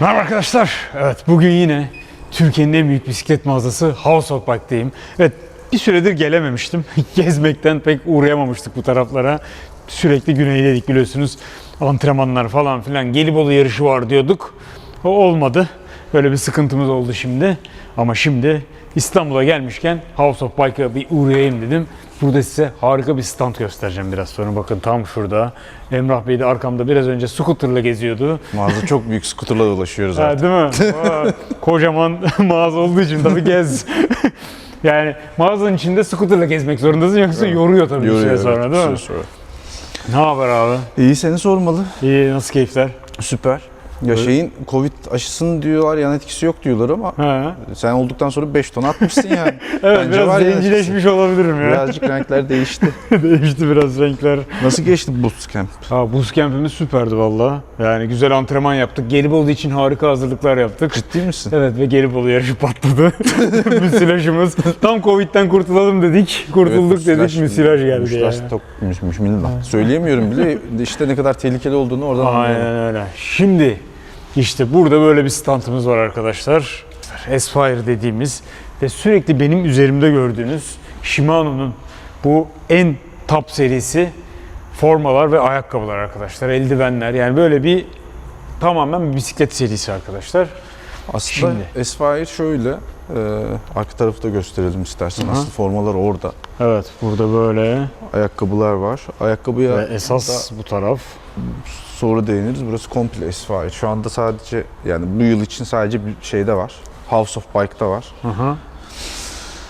Merhaba arkadaşlar. Evet bugün yine Türkiye'nin en büyük bisiklet mağazası House of Bike'dayım. Evet bir süredir gelememiştim. Gezmekten pek uğrayamamıştık bu taraflara. Sürekli güneydeydik biliyorsunuz. Antrenmanlar falan filan. Gelibolu yarışı var diyorduk. O olmadı. Böyle bir sıkıntımız oldu şimdi. Ama şimdi İstanbul'a gelmişken House of Bike'a bir uğrayayım dedim. Burada size harika bir stand göstereceğim biraz sonra. Bakın tam şurada. Emrah Bey de arkamda biraz önce scooter'la geziyordu. Mağaza çok büyük skuterla dolaşıyoruz artık. değil mi? Aa, Kocaman mağaza olduğu için tabii gez. yani mağazanın içinde scooterla gezmek zorundasın yoksa yoruyor tabii bir süre Yoruyor, sonra evet, değil bir mi? süre sonra. Ne haber abi? İyi seni sormalı. İyi nasıl keyifler? Süper. Ya şeyin Covid aşısının diyorlar yan etkisi yok diyorlar ama Ha. sen olduktan sonra 5 ton atmışsın yani. Evet Bence biraz var zencileşmiş olabilirim ya. Birazcık renkler değişti. Değişti biraz renkler. Nasıl geçti bootcamp? Ha, buz campimiz süperdi valla. Yani güzel antrenman yaptık. Gelibolu için harika hazırlıklar yaptık. Ciddi misin? Evet ve Gelibolu yarışı patladı. müsilajımız. Tam Covid'den kurtulalım dedik. Kurtulduk dedik. Müsilaj geldi Müsilaj yani. çok müş, müş- lan. Söyleyemiyorum bile işte ne kadar tehlikeli olduğunu oradan anlıyorum. Aynen öyle. Şimdi işte burada böyle bir standımız var arkadaşlar. Aspire dediğimiz ve sürekli benim üzerimde gördüğünüz Shimano'nun bu en top serisi formalar ve ayakkabılar arkadaşlar. Eldivenler yani böyle bir tamamen bir bisiklet serisi arkadaşlar. Aslında Şimdi. Esfire şöyle, e, arka tarafı da gösterelim istersen. Hı hı. Aslında formalar orada. Evet burada böyle Ayakkabılar var. Ayakkabıya ve esas bu taraf. sonra değiniriz. Burası komple Esfire. Şu anda sadece yani bu yıl için sadece bir şeyde var. House of Bike'da var. Hı hı.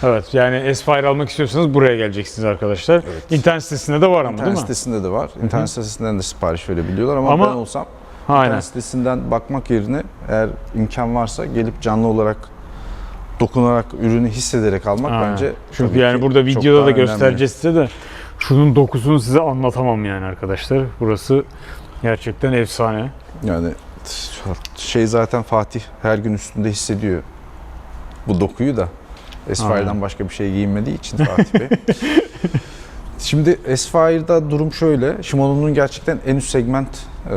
Evet yani Aspire almak istiyorsanız buraya geleceksiniz arkadaşlar. Evet. İnternet sitesinde de var ama İnternet değil mi? sitesinde de var. İnternet sitesinden de sipariş verebiliyorlar ama, Ama- ben olsam Aynen. internet sitesinden bakmak yerine eğer imkan varsa gelip canlı olarak dokunarak, ürünü hissederek almak Aynen. bence Çünkü yani burada videoda da göstereceğiz size de şunun dokusunu size anlatamam yani arkadaşlar. Burası gerçekten efsane. Yani şey zaten Fatih her gün üstünde hissediyor bu dokuyu da. Esfire'dan Aynen. başka bir şey giyinmediği için Fatih Bey. Şimdi Esfire'da durum şöyle. Shimano'nun gerçekten en üst segment e,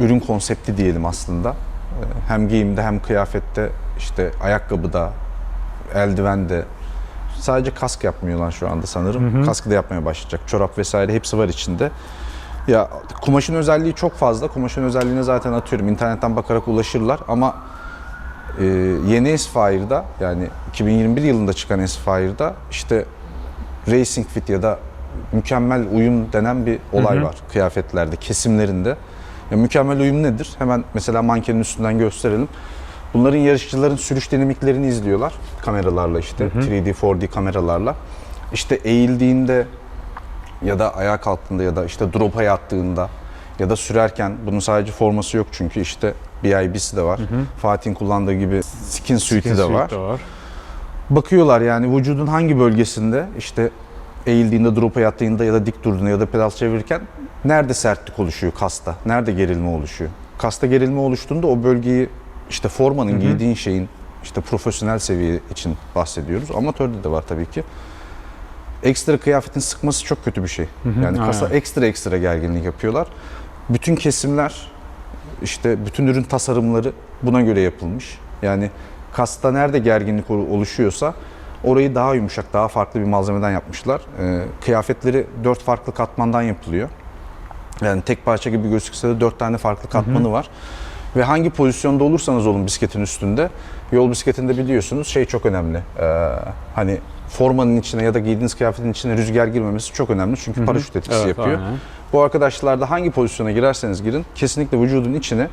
ürün konsepti diyelim aslında. E, hem giyimde hem kıyafette işte ayakkabıda, eldivende sadece kask yapmıyorlar şu anda sanırım. Hı hı. Kaskı da yapmaya başlayacak. Çorap vesaire hepsi var içinde. Ya kumaşın özelliği çok fazla. Kumaşın özelliğine zaten atıyorum. İnternetten bakarak ulaşırlar ama e, yeni Esfire'da yani 2021 yılında çıkan Esfire'da işte Racing Fit ya da mükemmel uyum denen bir olay Hı hı. var kıyafetlerde, kesimlerinde. Ya mükemmel uyum nedir? Hemen mesela mankenin üstünden gösterelim. Bunların yarışçıların sürüş dinamiklerini izliyorlar kameralarla işte 3D, 4D kameralarla. İşte eğildiğinde ya da ayağa kalktığında ya da işte drop'a yattığında ya da sürerken bunun sadece forması yok çünkü işte BIB'si de var. Fatih'in kullandığı gibi skin suite'i de Suite var. de var. Bakıyorlar yani vücudun hangi bölgesinde işte eğildiğinde, drop'a yattığında ya da dik durduğunda ya da pedal çevirirken nerede sertlik oluşuyor kasta? Nerede gerilme oluşuyor? Kasta gerilme oluştuğunda o bölgeyi işte formanın giydiğin şeyin işte profesyonel seviye için bahsediyoruz. Amatörde de var tabii ki. Ekstra kıyafetin sıkması çok kötü bir şey. Yani kasa aynen. ekstra ekstra gerginlik yapıyorlar. Bütün kesimler işte bütün ürün tasarımları buna göre yapılmış. Yani kasta nerede gerginlik ol- oluşuyorsa orayı daha yumuşak, daha farklı bir malzemeden yapmışlar. Ee, kıyafetleri dört farklı katmandan yapılıyor. Yani tek parça gibi gözükse de dört tane farklı katmanı var. Ve hangi pozisyonda olursanız olun bisikletin üstünde, yol bisikletinde biliyorsunuz şey çok önemli. Ee, hani formanın içine ya da giydiğiniz kıyafetin içine rüzgar girmemesi çok önemli. Çünkü paraşüt etkisi Evet, yapıyor. aynen. Bu arkadaşlar da hangi pozisyona girerseniz girin kesinlikle vücudun içine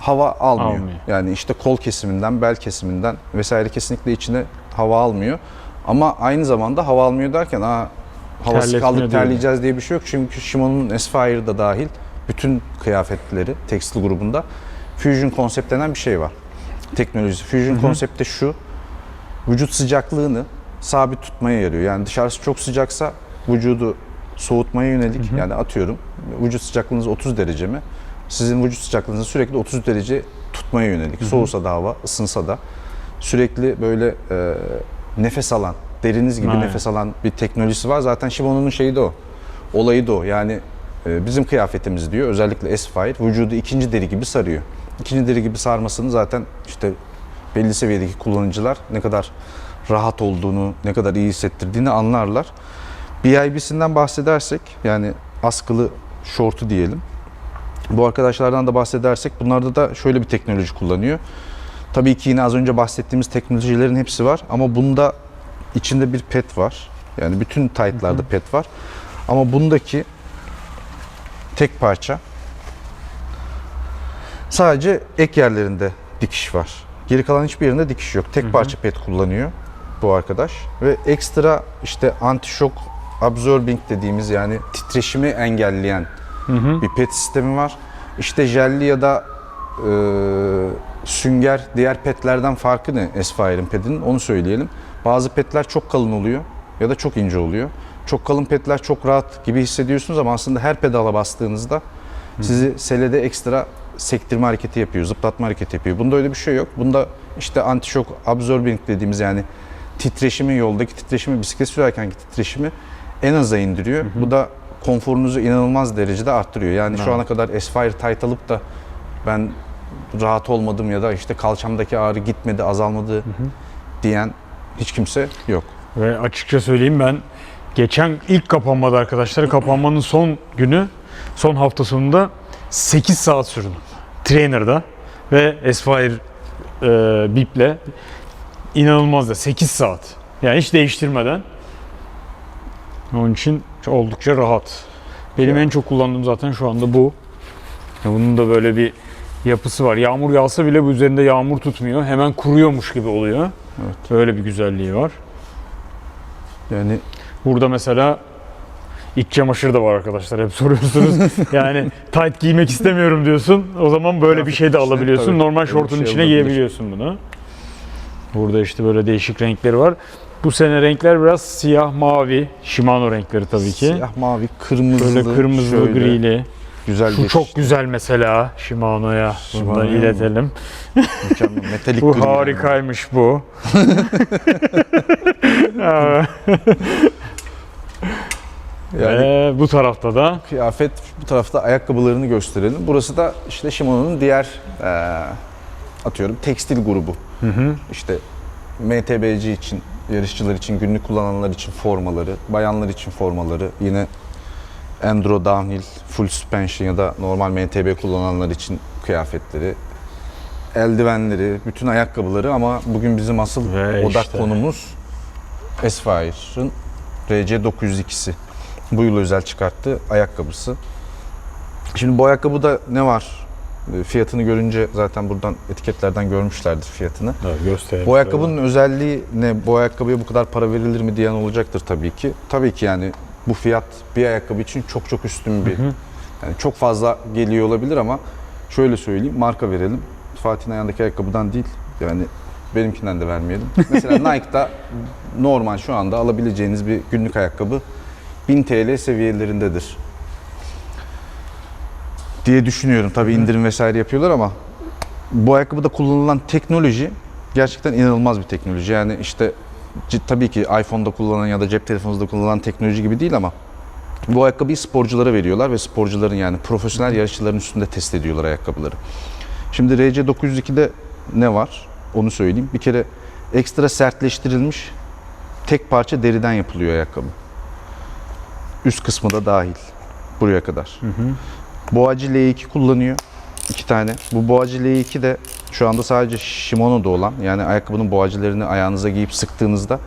hava almıyor. Almıyor. Yani işte kol kesiminden, bel kesiminden vesaire kesinlikle içine hava almıyor. Ama aynı zamanda hava almıyor derken aa havası kaldık terleyeceğiz diye bir şey yok. Çünkü Shimano'nun Aspire'da dahil bütün kıyafetleri tekstil grubunda Fusion konsept denen bir şey var. Teknolojisi. Fusion konsepte şu. Vücut sıcaklığını sabit tutmaya yarıyor. Yani dışarısı çok sıcaksa vücudu soğutmaya yönelik yani atıyorum vücut sıcaklığınız 30 derece mi? Sizin vücut sıcaklığınızı sürekli 30 derece tutmaya yönelik. Soğusa da hava, ısınsa da sürekli böyle e, nefes alan, deriniz gibi Aynen. nefes alan bir teknolojisi var. Zaten Shimano'nun şeyi de o. Olayı da o. Yani bizim kıyafetimiz diyor özellikle S-Fire vücudu ikinci deri gibi sarıyor. İkinci deri gibi sarmasını zaten işte belli seviyedeki kullanıcılar ne kadar rahat olduğunu, ne kadar iyi hissettirdiğini anlarlar. BIB'sinden bahsedersek yani askılı şortu diyelim. Bu arkadaşlardan da bahsedersek bunlarda da şöyle bir teknoloji kullanıyor. Tabii ki yine az önce bahsettiğimiz teknolojilerin hepsi var ama bunda içinde bir pet var. Yani bütün tight'larda pet var. Ama bundaki tek parça sadece ek yerlerinde dikiş var. Geri kalan hiçbir yerinde dikiş yok. Tek parça pet kullanıyor bu arkadaş ve ekstra işte anti-shock absorbing dediğimiz yani titreşimi engelleyen bir pet sistemi var. İşte jelli ya da e, sünger diğer petlerden farkı ne Esfire'in pedinin onu söyleyelim. Bazı petler çok kalın oluyor ya da çok ince oluyor. Çok kalın petler çok rahat gibi hissediyorsunuz ama aslında her pedala bastığınızda sizi selede ekstra sektirme hareketi yapıyor, zıplatma hareketi yapıyor. Bunda öyle bir şey yok. Bunda işte anti-shock absorbing dediğimiz yani titreşimi, yoldaki titreşimi, bisiklet sürerkenki titreşimi en aza indiriyor. Bu da konforunuzu inanılmaz derecede arttırıyor. Yani şu Evet. ana kadar Aspire Tight alıp da ben rahat olmadım ya da işte kalçamdaki ağrı gitmedi, azalmadı diyen hiç kimse yok. Ve açıkça söyleyeyim ben geçen ilk kapanmada arkadaşlar kapanmanın son günü son hafta sonunda 8 saat sürdüm. Trainer'da ve Aspire e, Bip'le inanılmaz da 8 saat. Yani hiç değiştirmeden. Onun için oldukça rahat. Benim en çok kullandığım zaten şu anda bu. Ya Bunun da böyle bir yapısı var. Yağmur yağsa bile bu üzerinde yağmur tutmuyor. Hemen kuruyormuş gibi oluyor. Evet. Öyle bir güzelliği var. Yani Burada mesela iç çamaşır da var arkadaşlar. Hep soruyorsunuz. yani tight giymek istemiyorum diyorsun. O zaman böyle bir şey de içine, alabiliyorsun. tabii, Normal şortun şey içine olabilir. giyebiliyorsun bunu. Burada işte böyle değişik renkleri var. Bu sene renkler biraz siyah, mavi, Shimano renkleri tabii ki. siyah, mavi, kırmızılı, Böyle kırmızılı, şöyle grili. güzel Şu çok güzel mesela Shimano'ya. Bunu da iletelim. mükemmel. Metalik Bu harikaymış bu. Yani Ve bu tarafta da kıyafet bu tarafta ayakkabılarını gösterelim. Burası da işte Shimano'nun diğer eee, atıyorum tekstil grubu. İşte MTBC için, yarışçılar için, günlük kullananlar için formaları, bayanlar için formaları, yine Enduro Downhill, Full Suspension ya da normal MTB kullananlar için kıyafetleri, eldivenleri, bütün ayakkabıları ama bugün bizim asıl Ve odak işte. konumuz Esfire'ın RC902'si. Bu yıl özel çıkarttığı ayakkabısı. Şimdi bu ayakkabıda ne var? E, Fiyatını görünce zaten buradan etiketlerden görmüşlerdir fiyatını. gösterelim. Bu ayakkabının özelliği ne? Bu ayakkabıya bu kadar para verilir mi diyen olacaktır tabii ki. Tabii ki yani bu fiyat bir ayakkabı için çok çok üstün bir. Yani çok fazla geliyor olabilir ama şöyle söyleyeyim marka verelim. Fatih'in ayağındaki ayakkabıdan değil. Yani benimkinden de vermeyelim. Mesela Nike'da normal şu anda alabileceğiniz bir günlük ayakkabı 1000 TL seviyelerindedir. Diye düşünüyorum. Tabii indirim vesaire yapıyorlar ama bu ayakkabıda kullanılan teknoloji gerçekten inanılmaz bir teknoloji. Yani işte tabii ki iPhone'da kullanılan ya da cep telefonunuzda kullanılan teknoloji gibi değil ama bu ayakkabıyı sporculara veriyorlar ve sporcuların yani profesyonel yarışçıların üstünde test ediyorlar ayakkabıları. Şimdi RC902'de ne var? Onu söyleyeyim. Bir kere ekstra sertleştirilmiş tek parça deriden yapılıyor ayakkabı. Üst kısmı da dahil. Buraya kadar. Boğacı L2 kullanıyor. iki tane. Bu boğacı L2 de şu anda sadece Shimano'da olan yani ayakkabının boğacılarını ayağınıza giyip sıktığınızda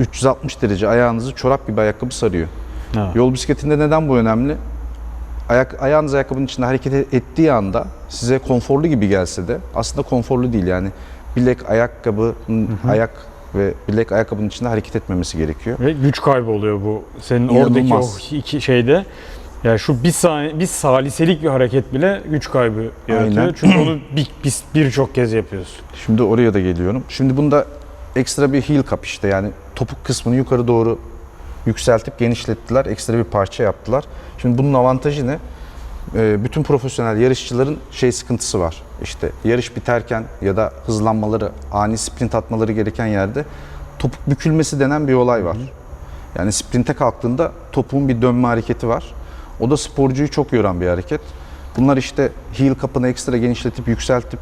360 derece ayağınızı çorap gibi ayakkabı sarıyor. Ha. Yol bisikletinde neden bu önemli? Ayak, ayağınız ayakkabının içinde hareket ettiği anda size konforlu gibi gelse de aslında konforlu değil yani. Bilek ayakkabı, ayak ve bilek ayakkabının içinde hareket etmemesi gerekiyor. Ve güç kaybı oluyor bu. Senin oradaki o iki şeyde. Ya şu bir saniye, bir saliselik bir hareket bile güç kaybı yaratıyor. Aynen. Çünkü onu bir- biz birçok kez yapıyoruz. Şimdi oraya da geliyorum. Şimdi bunda ekstra bir heel cup işte yani topuk kısmını yukarı doğru yükseltip genişlettiler. Ekstra bir parça yaptılar. Şimdi bunun avantajı ne? E, bütün profesyonel yarışçıların şey sıkıntısı var. İşte yarış biterken ya da hızlanmaları, ani sprint atmaları gereken yerde topuk bükülmesi denen bir olay var. Yani sprinte kalktığında topuğun bir dönme hareketi var. O da sporcuyu çok yoran bir hareket. Bunlar işte heel kapını ekstra genişletip, yükseltip,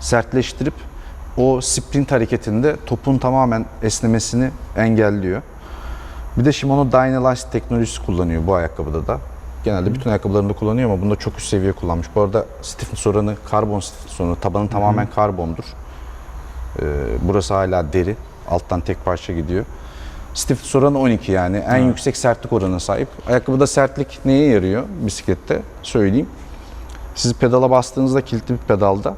sertleştirip o sprint hareketinde topun tamamen esnemesini engelliyor. Bir de Shimano Dynalast teknolojisi kullanıyor bu ayakkabıda da. Genelde bütün ayakkabılarında kullanıyor ama bunda çok üst seviye kullanmış. Bu arada stiffness oranı karbon stiffness oranı. Tabanı tamamen karbondur. Ee, burası hala deri. Alttan tek parça gidiyor. Stiffness oranı 12 yani. En yüksek sertlik oranına sahip. Ayakkabıda sertlik neye yarıyor bisiklette? Söyleyeyim. Siz pedala bastığınızda kilitli bir pedalda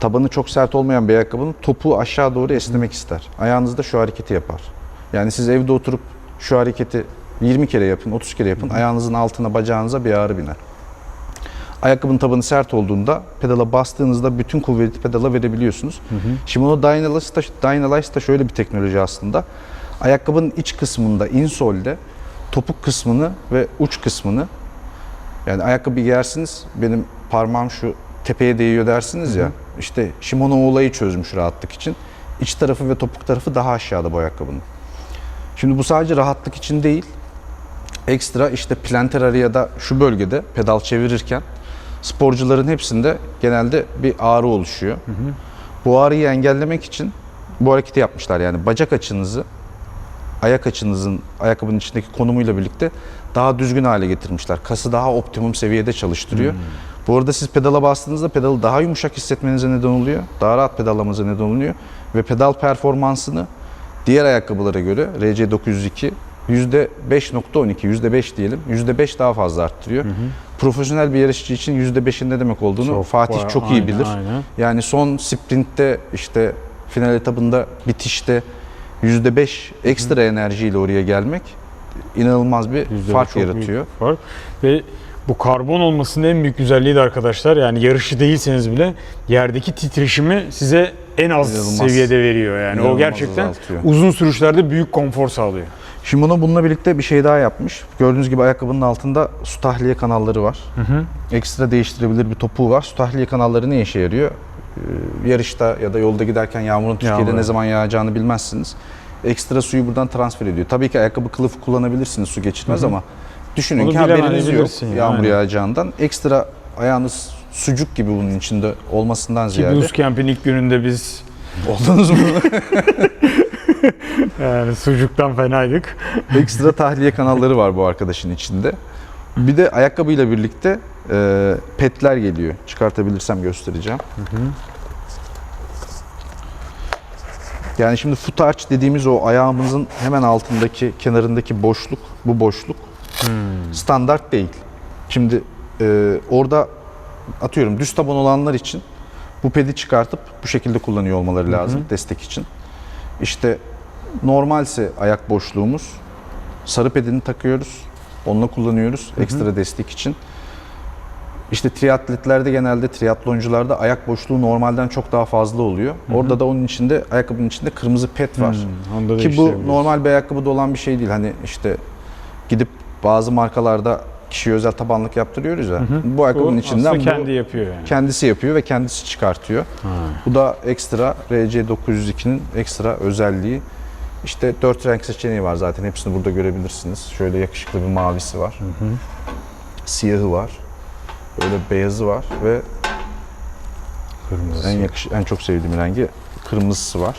tabanı çok sert olmayan bir ayakkabının topuğu aşağı doğru esnemek ister. Ayağınız da şu hareketi yapar. Yani siz evde oturup şu hareketi 20 kere yapın, 30 kere yapın. Ayağınızın altına, bacağınıza bir ağrı biner. Ayakkabının tabanı sert olduğunda pedala bastığınızda bütün kuvveti pedala verebiliyorsunuz. Shimano Dynalast da, Dynalast da şöyle bir teknoloji aslında. Ayakkabının iç kısmında, insolde topuk kısmını ve uç kısmını yani ayakkabı giyersiniz benim parmağım şu tepeye değiyor dersiniz ya. İşte Shimano o olayı çözmüş rahatlık için. İç tarafı ve topuk tarafı daha aşağıda bu ayakkabının. Şimdi bu sadece rahatlık için değil. Ekstra işte planter area'da şu bölgede pedal çevirirken sporcuların hepsinde genelde bir ağrı oluşuyor. Bu ağrıyı engellemek için bu hareketi yapmışlar. Yani bacak açınızı ayak açınızın ayakkabının içindeki konumuyla birlikte daha düzgün hale getirmişler. Kası daha optimum seviyede çalıştırıyor. Bu arada siz pedala bastığınızda pedalı daha yumuşak hissetmenize neden oluyor. Daha rahat pedallamanıza neden oluyor. Ve pedal performansını diğer ayakkabılara göre RC902 %5.12, %5 diyelim, %5 daha fazla arttırıyor. Profesyonel bir yarışçı için %5'in ne demek olduğunu Çok Fatih bayağı- çok iyi aynen, bilir. aynen. Yani son sprintte işte final etabında bitişte %5 ekstra enerjiyle oraya gelmek inanılmaz bir fark yaratıyor. bir fark. Ve bu karbon olmasının en büyük güzelliği de arkadaşlar yani yarışı değilseniz bile yerdeki titreşimi size en az İnanılmaz. seviyede veriyor yani. o İnanılmaz gerçekten azaltıyor. uzun sürüşlerde büyük konfor sağlıyor. Shimano bununla birlikte bir şey daha yapmış. Gördüğünüz gibi ayakkabının altında su tahliye kanalları var. Ekstra değiştirebilir bir topuğu var. Su tahliye kanalları ne işe yarıyor? Ee, yarışta ya da yolda giderken yağmurun Türkiye'de Yağmur. ne zaman yağacağını bilmezsiniz. Ekstra suyu buradan transfer ediyor. Tabii ki ayakkabı kılıfı kullanabilirsiniz su geçirmez ama düşünün Onu ki haberiniz yok yani, yağmur yağacağından. Ekstra ayağınız sucuk gibi bunun içinde olmasından Ki ziyade. buz camp'in ilk gününde biz Oldunuz mu? yani sucuktan fenaydık. Ekstra tahliye kanalları var bu arkadaşın içinde. Bir de ayakkabıyla birlikte e, petler geliyor. Çıkartabilirsem göstereceğim. Yani şimdi foot arch dediğimiz o ayağımızın hemen altındaki kenarındaki boşluk, bu boşluk standart değil. Şimdi e, orada atıyorum düz taban olanlar için bu pedi çıkartıp bu şekilde kullanıyor olmaları lazım destek için. İşte normalse ayak boşluğumuz sarı pedini takıyoruz. Onunla kullanıyoruz ekstra destek için. İşte triatletlerde genelde triatloncularda ayak boşluğu normalden çok daha fazla oluyor. Orada da onun içinde ayakkabının içinde kırmızı pet var. Hmm, onu da Ki bu normal bir ayakkabıda olan bir şey değil. Hani işte gidip bazı markalarda kişiye özel tabanlık yaptırıyoruz ya. Bu Bu ayakkabının içinden aslında bu kendi yapıyor yani. kendisi yapıyor ve kendisi çıkartıyor. Bu da ekstra RC902'nin ekstra özelliği. İşte dört renk seçeneği var zaten. Hepsini burada görebilirsiniz. Şöyle yakışıklı bir mavisi var. Siyahı var. Böyle beyazı var ve Kırmızısı. en yakış en çok sevdiğim rengi kırmızısı var.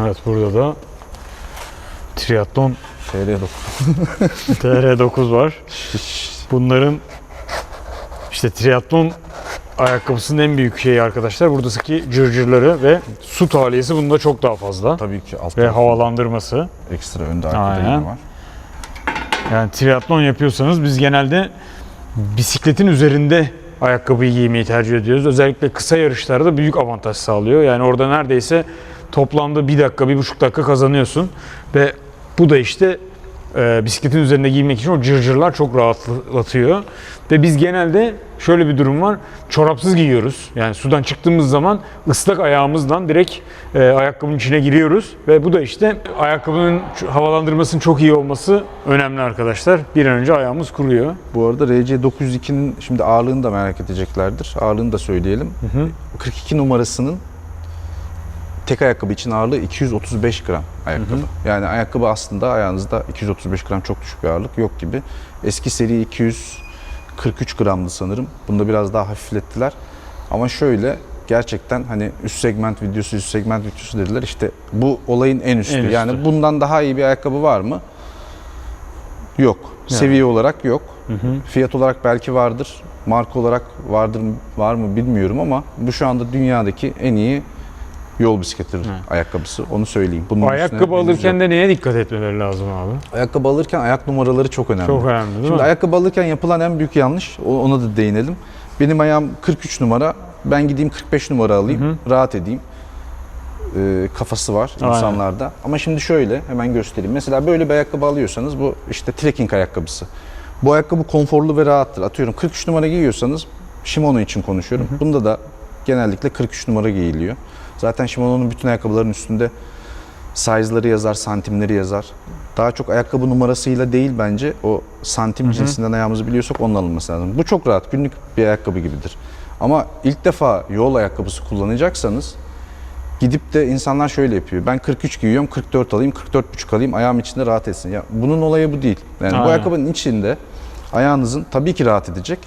Evet burada da triatlon TR9. TR9 var. Bunların işte triatlon ayakkabısının en büyük şeyi arkadaşlar buradaki cırcırları ve su tahliyesi bunda çok daha fazla. Tabii ki Ve havalandırması. ekstra önde arkada yine var. Yani triatlon yapıyorsanız biz genelde bisikletin üzerinde ayakkabıyı giymeyi tercih ediyoruz. Özellikle kısa yarışlarda büyük avantaj sağlıyor. Yani orada neredeyse toplamda bir dakika, bir buçuk dakika kazanıyorsun. Ve bu da işte e, bisikletin üzerinde giymek için o cırcırlar çok rahatlatıyor. Ve biz genelde şöyle bir durum var. Çorapsız giyiyoruz. Yani sudan çıktığımız zaman ıslak ayağımızdan direkt e, ayakkabının içine giriyoruz. Ve bu da işte ayakkabının havalandırmasının çok iyi olması önemli arkadaşlar. Bir an önce ayağımız kuruyor. Bu arada RC902'nin şimdi ağırlığını da merak edeceklerdir. Ağırlığını da söyleyelim. 42 numarasının tek ayakkabı için ağırlığı 235 gram ayakkabı. Yani ayakkabı aslında ayağınızda 235 gram çok düşük bir ağırlık yok gibi. Eski seri 243 gramdı sanırım. Bunda biraz daha hafiflettiler. Ama şöyle gerçekten hani üst segment videosu, üst segment videosu dediler. İşte bu olayın en üstü. En üstü. Yani bundan daha iyi bir ayakkabı var mı? Yok. Yani. Seviye olarak yok. Fiyat olarak belki vardır. Marka olarak vardır var mı bilmiyorum ama bu şu anda dünyadaki en iyi yol bisikleti ayakkabısı. Onu söyleyeyim. Bunun Ayakkabı alırken de neye dikkat etmeleri lazım abi? ayakkabı alırken ayak numaraları çok önemli. Çok önemli değil Şimdi mi? ayakkabı alırken yapılan en büyük yanlış ona da değinelim. Benim ayağım 43 numara. Ben gideyim 45 numara alayım. Rahat edeyim. Ee, kafası var Aynen. insanlarda. Ama şimdi şöyle hemen göstereyim. Mesela böyle bir ayakkabı alıyorsanız bu işte trekking ayakkabısı. Bu ayakkabı konforlu ve rahattır. Atıyorum 43 numara giyiyorsanız Shimano için konuşuyorum. Bunda da genellikle 43 numara giyiliyor. Zaten Shimano'nun bütün ayakkabıların üstünde size'ları yazar, santimleri yazar. Daha çok ayakkabı numarasıyla değil bence o santim cinsinden ayağımızı biliyorsak onun alınması lazım. Bu çok rahat, günlük bir ayakkabı gibidir. Ama ilk defa yol ayakkabısı kullanacaksanız gidip de insanlar şöyle yapıyor. Ben 43 giyiyorum, 44 alayım, 44,5 alayım, ayağım içinde rahat etsin. Ya bunun olayı bu değil. Yani Aynen. bu ayakkabının içinde ayağınızın tabii ki rahat edecek.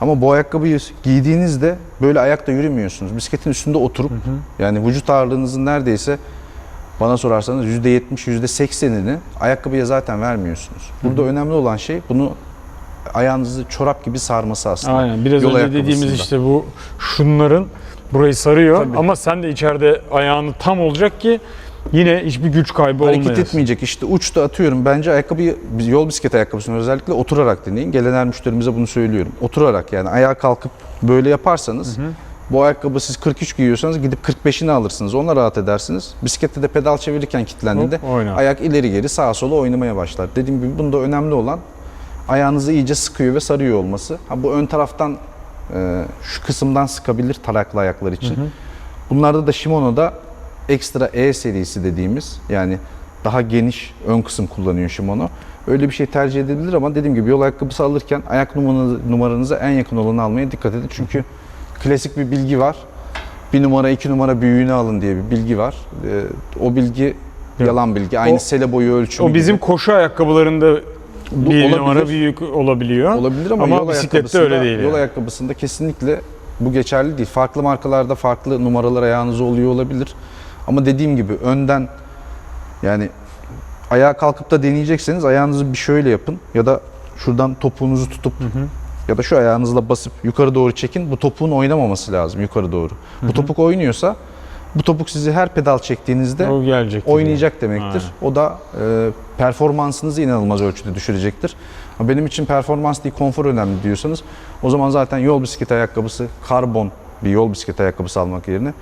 Ama bu ayakkabıyı giydiğinizde böyle ayakta yürümüyorsunuz. Bisikletin üstünde oturup yani vücut ağırlığınızın neredeyse bana sorarsanız %70, %80'ini ayakkabıya zaten vermiyorsunuz. Burada önemli olan şey bunu ayağınızı çorap gibi sarması aslında. Aynen. Biraz Yol önce dediğimiz işte bu şunların burayı sarıyor Tabii. ama sen de içeride ayağını tam olacak ki yine hiçbir güç kaybı Hareket olmayasın. etmeyecek işte uçta atıyorum. Bence ayakkabıyı yol bisiklet ayakkabısını özellikle oturarak deneyin. Gelen her müşterimize bunu söylüyorum. Oturarak yani ayağa kalkıp böyle yaparsanız bu ayakkabı siz 43 giyiyorsanız gidip 45'ini alırsınız. Onunla rahat edersiniz. Bisiklette de pedal çevirirken kilitlendiğinde Hop, oyna. ayak ileri geri sağa sola oynamaya başlar. Dediğim gibi bunda önemli olan ayağınızı iyice sıkıyor ve sarıyor olması. Ha, bu ön taraftan e, şu kısımdan sıkabilir taraklı ayaklar için. Bunlarda da Shimano'da ekstra E serisi dediğimiz yani daha geniş ön kısım kullanıyor Shimano. Öyle bir şey tercih edebilir ama dediğim gibi yol ayakkabısı alırken ayak numaranızı, numaranıza en yakın olanı almaya dikkat edin. Çünkü klasik bir bilgi var. Bir numara iki numara büyüğünü alın diye bir bilgi var. Ee, o bilgi yalan bilgi. Aynı O- sele boyu ölçümü O bizim gibi. koşu ayakkabılarında bir olabilir. numara büyük olabiliyor. Olabilir ama, Ama yol bisiklette öyle değil Yol yani. ayakkabısında kesinlikle bu geçerli değil. Farklı markalarda farklı numaralar ayağınıza oluyor olabilir. Ama dediğim gibi önden yani ayağa kalkıp da deneyecekseniz ayağınızı bir şöyle yapın ya da şuradan topuğunuzu tutup ya da şu ayağınızla basıp yukarı doğru çekin. Bu topuğun oynamaması lazım yukarı doğru. Bu topuk oynuyorsa bu topuk sizi her pedal çektiğinizde O gelecek. gibi. oynayacak demektir. O da e, performansınızı inanılmaz ölçüde düşürecektir. Ama benim için performans değil konfor önemli diyorsanız o zaman zaten yol bisikleti ayakkabısı, karbon bir yol bisikleti ayakkabısı almak yerine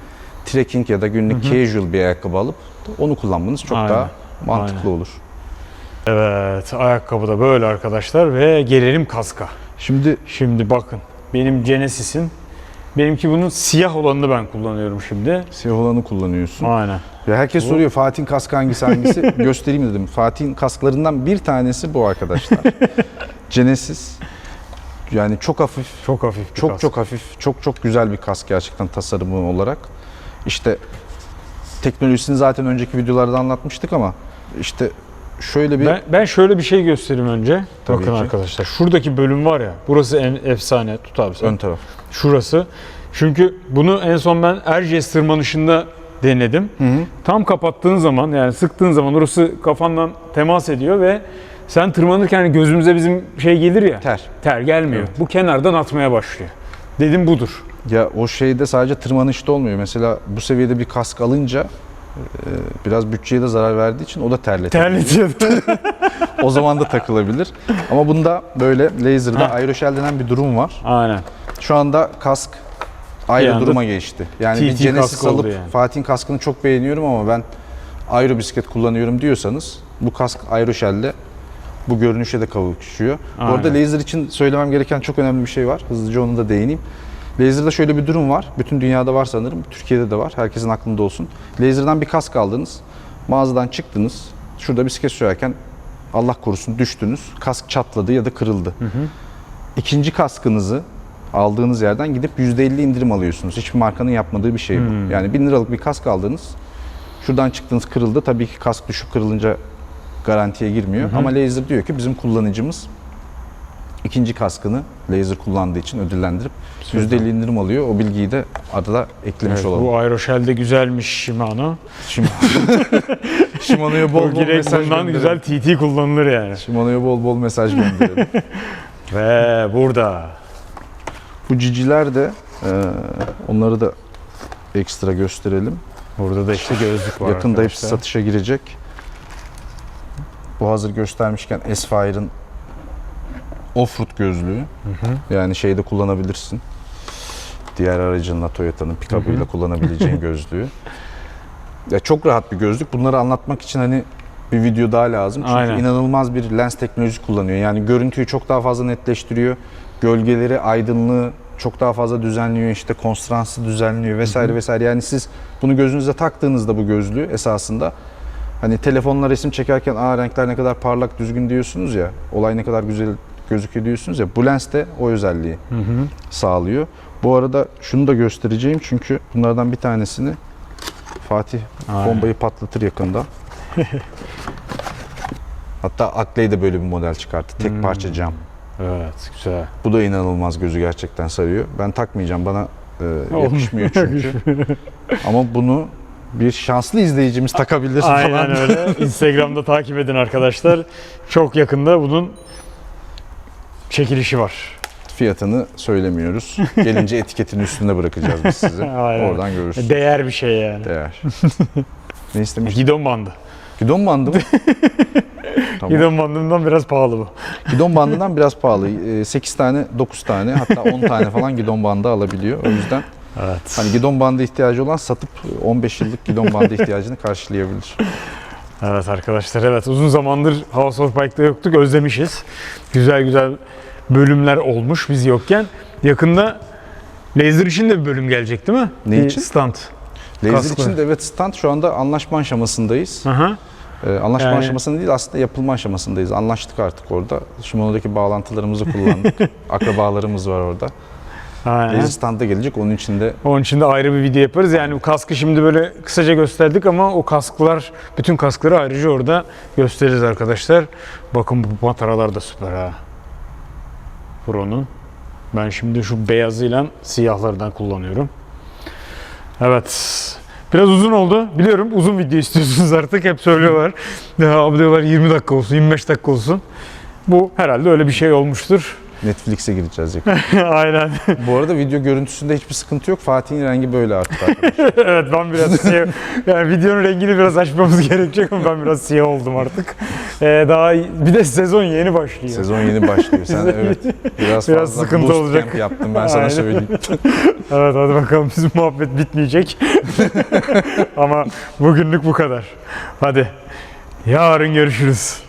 trekking ya da günlük casual bir ayakkabı alıp onu kullanmanız çok Aynen. daha mantıklı olur. Evet, ayakkabı da böyle arkadaşlar ve gelelim kaska. Şimdi Şimdi bakın benim Genesis'in benimki bunun siyah olanını ben kullanıyorum şimdi. siyah olanı kullanıyorsun. Aynen. Ya herkes soruyor Fatih'in kaskı hangisi hangisi? Göstereyim dedim. Fatih'in kasklarından bir tanesi bu arkadaşlar. Genesis. Yani çok hafif, Çok hafif Çok kask. çok hafif, çok çok güzel bir kask gerçekten tasarımı olarak. İşte teknolojisini zaten önceki videolarda anlatmıştık ama işte şöyle bir Ben, ben şöyle bir şey göstereyim önce. Tabii Bakın ki. arkadaşlar şuradaki bölüm var ya burası en efsane tut abi sen. ön taraf. Şurası. Çünkü bunu en son ben Erciyes tırmanışında denedim. Tam kapattığın zaman yani sıktığın zaman orası kafandan temas ediyor ve sen tırmanırken hani gözümüze bizim şey gelir ya. Ter. Ter gelmiyor. Evet. Bu kenardan atmaya başlıyor. Dedim budur. Ya o şeyde sadece tırmanışta olmuyor. Mesela bu seviyede bir kask alınca e, biraz bütçeye de zarar verdiği için o da terletiyor. Terletiyor. o zaman da takılabilir. Ama bunda böyle laser'da aeroshell denen bir durum var. Aynen. Şu anda kask ayrı anda duruma geçti. Yani bir TT Genesis oldu alıp yani. Fatih'in kaskını çok beğeniyorum ama ben aero bisiklet kullanıyorum diyorsanız bu kask aeroshell'le bu görünüşe de kavuşuyor. Bu arada Aynen. laser için söylemem gereken çok önemli bir şey var. Hızlıca onu da değineyim. Laser'da şöyle bir durum var. Bütün dünyada var sanırım. Türkiye'de de var. Herkesin aklında olsun. Laser'dan bir kask aldınız. Mağazadan çıktınız. Şurada bisiklet sürerken Allah korusun düştünüz. Kask çatladı ya da kırıldı. İkinci kaskınızı aldığınız yerden gidip %50 indirim alıyorsunuz. Hiçbir markanın yapmadığı bir şey bu. Yani 1000 liralık bir kask aldınız. Şuradan çıktınız kırıldı. Tabii ki kask düşüp kırılınca garantiye girmiyor. Ama laser diyor ki bizim kullanıcımız ikinci kaskını laser kullandığı için ödüllendirip %50 indirim alıyor. O bilgiyi de adada eklemiş Evet, olalım. bu Aeroshell de güzelmiş Shimano. Shim- Shimano'ya bol bol direkt mesaj bundan güzel. TT kullanılır yani. Shimano'ya bol bol mesaj gönderelim. Ve burada Bu ciciler de e, onları da ekstra gösterelim. burada da işte gözlük var Yakında hepsi arkadaşlar. satışa girecek. Bu hazır göstermişken Esfire'ın Offroad gözlüğü. Yani şeyde kullanabilirsin. Diğer aracınla Toyota'nın pick-up'ıyla kullanabileceğin gözlüğü. Ya çok rahat bir gözlük. Bunları anlatmak için hani bir video daha lazım. Çünkü Aynen. inanılmaz bir lens teknolojisi kullanıyor. Yani görüntüyü çok daha fazla netleştiriyor. Gölgeleri, aydınlığı çok daha fazla düzenliyor. İşte konstransı düzenliyor vesaire vesaire. Yani siz bunu gözünüze taktığınızda bu gözlüğü esasında hani telefonla resim çekerken aa renkler ne kadar parlak düzgün diyorsunuz ya. Olay ne kadar güzel gözüküyor diyorsunuz ya. Bu lens de o özelliği Hı hı. sağlıyor. Bu arada şunu da göstereceğim çünkü bunlardan bir tanesini Fatih Aynen. bombayı patlatır yakında. Hatta Akley de böyle bir model çıkarttı. Tek Hmm. parça cam. Evet güzel. Bu da inanılmaz gözü gerçekten sarıyor. Ben takmayacağım bana e, yakışmıyor çünkü. Ama bunu bir şanslı izleyicimiz takabilir Aynen falan. öyle. Instagram'da takip edin arkadaşlar. Çok yakında bunun çekilişi var. Fiyatını söylemiyoruz. Gelince etiketin üstünde bırakacağız biz size. Aynen. Oradan görürsünüz. Değer bir şey yani. Değer. ne istemiş? Gidon bandı. Gidon bandı mı? tamam. Gidon bandından biraz pahalı bu. Gidon bandından biraz pahalı. 8 tane, 9 tane hatta 10 tane falan gidon bandı alabiliyor. O yüzden Evet. hani gidon bandı ihtiyacı olan satıp 15 yıllık gidon bandı ihtiyacını karşılayabilir. Evet arkadaşlar evet uzun zamandır House of Bike'da yoktuk özlemişiz. Güzel güzel bölümler olmuş biz yokken. Yakında Laser için de bir bölüm gelecek değil mi? Ne Bir için? Stand. Laser Kasklı. için de evet stand şu anda anlaşma aşamasındayız. Aha. Ee, anlaşma Yani- aşamasında değil aslında yapılma aşamasındayız. Anlaştık artık orada. Shimano'daki bağlantılarımızı kullandık. Akrabalarımız var orada. Aynen. Da gelecek. Onun için de Onun için de ayrı bir video yaparız. Yani bu kaskı şimdi böyle kısaca gösterdik ama o kasklar, bütün kaskları ayrıca orada gösteririz arkadaşlar. Bakın bu mataralar da süper ha. Pro'nun. Ben şimdi şu beyazıyla siyahlardan kullanıyorum. Evet. Biraz uzun oldu. Biliyorum uzun video istiyorsunuz artık. Hep söylüyorlar. Abi diyorlar 20 dakika olsun, 25 dakika olsun. Bu herhalde öyle bir şey olmuştur. Netflix'e gireceğiz yakın. Aynen. Bu arada video görüntüsünde hiçbir sıkıntı yok. Fatih'in rengi böyle artık arkadaşlar. evet ben biraz siyah. Yani videonun rengini biraz açmamız gerekecek ama ben biraz siyah oldum artık. Ee, daha bir de sezon yeni başlıyor. Sezon yeni başlıyor. Sen evet biraz, Biraz fazla sıkıntı boost olacak. camp yaptım ben sana Aynen. söyleyeyim. Evet hadi bakalım bizim muhabbet bitmeyecek. ama bugünlük bu kadar. Hadi yarın görüşürüz.